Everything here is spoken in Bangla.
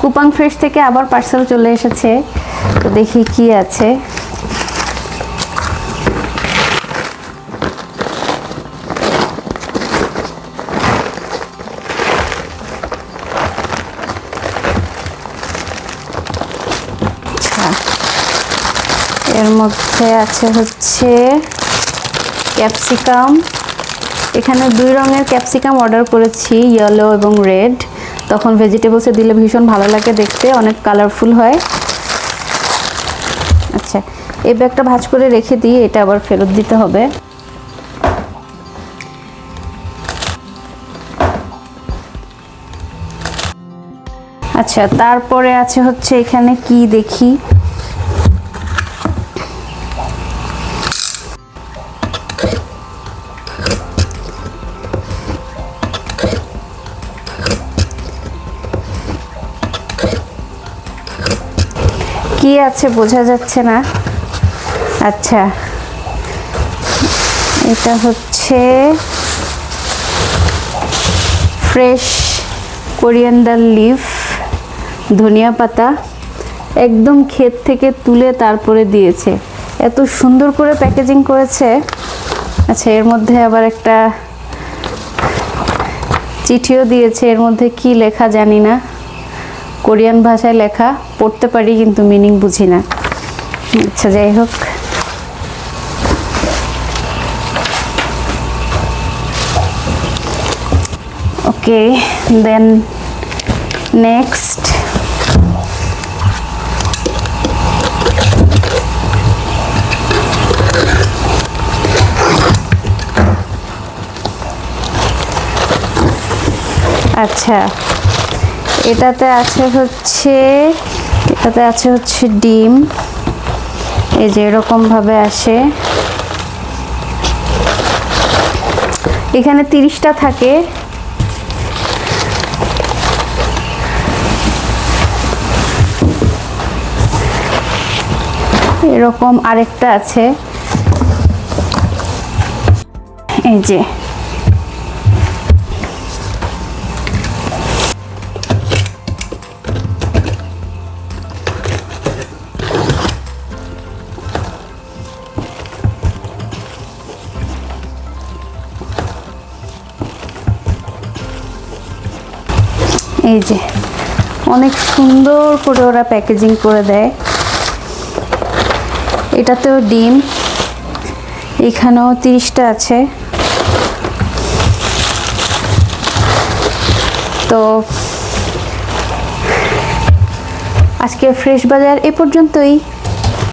কুপাং ফ্রেশ থেকে আবার পার্সেল চলে এসেছে। তো দেখি কি আছে। আচ্ছা। এর মধ্যে আছে হচ্ছে ক্যাপসিকাম। এখানে দুই রঙের ক্যাপসিকাম অর্ডার করেছি ইয়েলো এবং রেড তখন ভেজিটেবলসে দিলে ভীষণ ভালো লাগে দেখতে, অনেক কালারফুল হয়। আচ্ছা এই ব্যাগটা ভাজ করে রেখে দিই, এটা আবার ফেরত দিতে হবে। আচ্ছা তারপরে আছে হচ্ছে এখানে কি দেখি? কি আছে বোঝা যাচ্ছে না। আচ্ছা। এটা হচ্ছে ফ্রেশ কোরিয়ান্ডার লিফ, ধনিয়া পাতা, একদম ক্ষেত থেকে তুলে তারপরে দিয়েছে। এত সুন্দর করে প্যাকেজিং করেছে। আচ্ছা এর মধ্যে আবার একটা চিঠিও দিয়েছে। এর মধ্যে কি লেখা জানি না। কোরিয়ান ভাষায় লেখা, পড়তে পারি কিন্তু মিনিং বুঝি না। আচ্ছা যাই হোক। ওকে দেন নেক্সট আচ্ছা। এটাতে আছে হচ্ছে, এটাতে আছে হচ্ছে ডিম। এই যে এরকম ভাবে আসে। এখানে তিরিশটা থাকে। এরকম আরেকটা আছে। এই যে। এই যে, অনেক সুন্দর করে ওরা প্যাকেজিং করে দেয়। এটাতেও ডিম, এখানেও তিরিশটা আছে। তো আজকে ফ্রেশ বাজার এ পর্যন্তই।